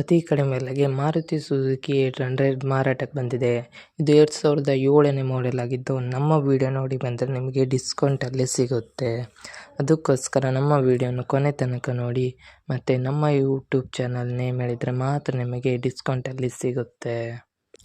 ಅತಿ ಕಡಿಮೆ ಬೆಲೆಗೆ ಮಾರುತಿ ಸುಜುಕಿ ಏಟ್ ಹಂಡ್ರೆಡ್ ಮಾರಾಟಕ್ಕೆ ಬಂದಿದೆ. ಇದು ಎರಡು ಸಾವಿರದ ಏಳನೇ ಮಾಡೆಲ್ ಆಗಿದ್ದು, ನಮ್ಮ ವಿಡಿಯೋ ನೋಡಿ ಬಂದರೆ ನಿಮಗೆ ಡಿಸ್ಕೌಂಟಲ್ಲಿ ಸಿಗುತ್ತೆ. ಅದಕ್ಕೋಸ್ಕರ ನಮ್ಮ ವಿಡಿಯೋನ ಕೊನೆ ತನಕ ನೋಡಿ, ಮತ್ತು ನಮ್ಮ ಯೂಟ್ಯೂಬ್ ಚಾನಲ್ ನೇಮ್ ಹೇಳಿದರೆ ಮಾತ್ರ ನಿಮಗೆ ಡಿಸ್ಕೌಂಟಲ್ಲಿ ಸಿಗುತ್ತೆ.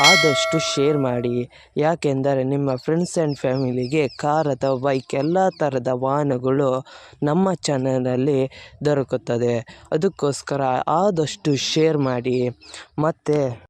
ಆದಷ್ಟು ಶೇರ್ ಮಾಡಿ. ಯಾಕೆಂದರೆ ನಿಮ್ಮ ಫ್ರೆಂಡ್ಸ್ ಆ್ಯಂಡ್ ಫ್ಯಾಮಿಲಿಗೆ ಕಾರ್ ಅಥವಾ ಬೈಕ್ ಎಲ್ಲ ಥರದ ವಾಹನಗಳು ನಮ್ಮ ಚಾನಲಲ್ಲಿ ದೊರಕುತ್ತದೆ. ಅದಕ್ಕೋಸ್ಕರ ಆದಷ್ಟು ಶೇರ್ ಮಾಡಿ. ಮತ್ತು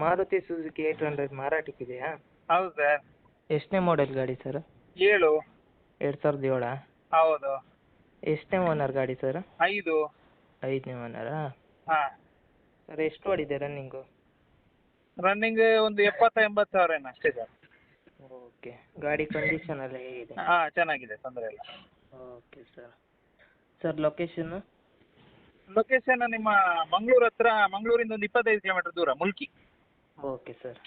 Maruti Suzuki eight hundred ಮಾರಾಟಕ್ಕಿದೆಯಾ ಹೌದು. ಸರ್ ಎಷ್ಟನೇ ಮಾಡೆಲ್ ಗಾಡಿ ಸರ್ ಏಳು. ಎರಡು ಸಾವಿರದ ಏಳಾ? ಹೌದು. ಎಷ್ಟನೇ ಓನರ್ ಗಾಡಿ ಸರ್ ಐದು. ಐದನೇ ಓನರಾ ಹಾಂ. ಸರ್ ಎಷ್ಟು ಓಡಿದೆ ರನ್ನಿಂಗು ರನ್ನಿಂಗ್ ಒಂದು ಎಪ್ಪತ್ತು ಎಂಬತ್ತು ಸಾವಿರ ಏನು ಅಷ್ಟೇ ಸರ್ ಓಕೆ ಗಾಡಿ ಕಂಡೀಷನ್ ಎಲ್ಲ ಹೇಗಿದೆ? ಹಾಂ ಚೆನ್ನಾಗಿದೆ ತೊಂದರೆ ಇಲ್ಲ. ಓಕೆ ಸರ್ ಸರ್ ಲೊಕೇಶನ್ನು ಲೊಕೇಶನ್ ನಿಮ್ಮ ಮಂಗಳೂರು ಹತ್ರ ಮಂಗಳೂರಿಂದ ಒಂದು ಇಪ್ಪತ್ತೈದು ಕಿಲೋಮೀಟರ್ ದೂರ ಮುಲ್ಕಿ. ಓಕೆ ಸರ್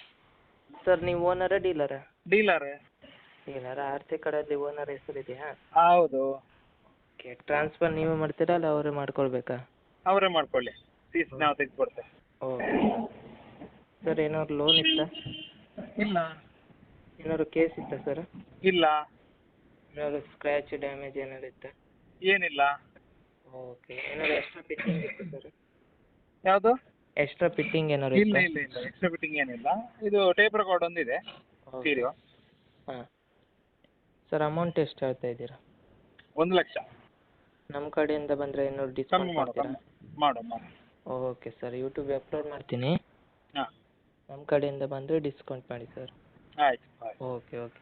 ಸರ್ ನೀವು ಓನರಾ ಡೀಲರಾ ಡೀಲರ್ ಡೀಲರಾ ಆರ್ತಿ ಕಡೆಯಲ್ಲಿ ಓನರ್ ಹೆಸರಿದೆಯಾ ಹೌದು. ಓಕೆ ಟ್ರಾನ್ಸ್ಫರ್ ನೀವೇ ಮಾಡ್ತೀರಾ ಅಲ್ಲ ಅವರೇ ಮಾಡ್ಕೊಳ್ಬೇಕಾ? ಅವರೇ ಮಾಡ್ಕೊಳ್ಳಿ. ಫೀಸ್ ನಾವು ತೆಗೆದುಕೊಡ್ತೇವೆ. ಓಕೆ ಸರ್ ಏನಾದ್ರು ಲೋನ್ ಇತ್ತಾ? ಇಲ್ಲ. ಏನಾದ್ರು ಕೇಸ್ ಇತ್ತಾ ಸರ್ ಇಲ್ಲ. ಏನಾದ್ರು ಸ್ಕ್ರ್ಯಾಚ್ ಡ್ಯಾಮೇಜ್ ಏನಾದ್ರು ಇತ್ತಾ? ಏನಿಲ್ಲ. ಓಕೆ ಏನಾದ್ರು ಎಕ್ಸ್ಟ್ರಾ ಫಿಟ್ಟಿಂಗ್ ಇತ್ತು ಸರ್ ಯಾವುದು? ಎಕ್ಸ್ಟ್ರಾ ಫಿಟ್ಟಿಂಗ್ ಏನಾದ್ರು ಇಲ್ಲ ಇಲ್ಲ ಇಲ್ಲ ಎಕ್ಸ್ಟ್ರಾ ಫಿಟ್ಟಿಂಗ್ ಏನಿಲ್ಲ. ಇದು ಟೇಪ್ ರೆಕಾರ್ಡ್ ಒಂದಿದೆ ಸ್ಟೀರಿಯೋ ಹಾಂ. ಸರ್ ಅಮೌಂಟ್ ಎಷ್ಟು ಹೇಳ್ತಾ ಇದ್ದೀರಾ? ಒಂದು ಲಕ್ಷ. ನಮ್ಮ ಕಡೆಯಿಂದ ಬಂದರೆ ಏನಾದ್ರು ಕಮ್ಮಿ ಡಿಸ್ಕೌಂಟ್ ಮಾಡು ಮಾಡ್ತೀರಾ ಓಕೆ ಸರ್ ಯೂಟ್ಯೂಬ್ ಅಪ್ಲೋಡ್ ಮಾಡ್ತೀನಿ. ಹಾಂ. ನಮ್ಮ ಕಡೆಯಿಂದ ಬಂದರೆ ಡಿಸ್ಕೌಂಟ್ ಮಾಡಿ ಸರ್ ಆಯ್ತು ಆಯ್ತು. Okay okay.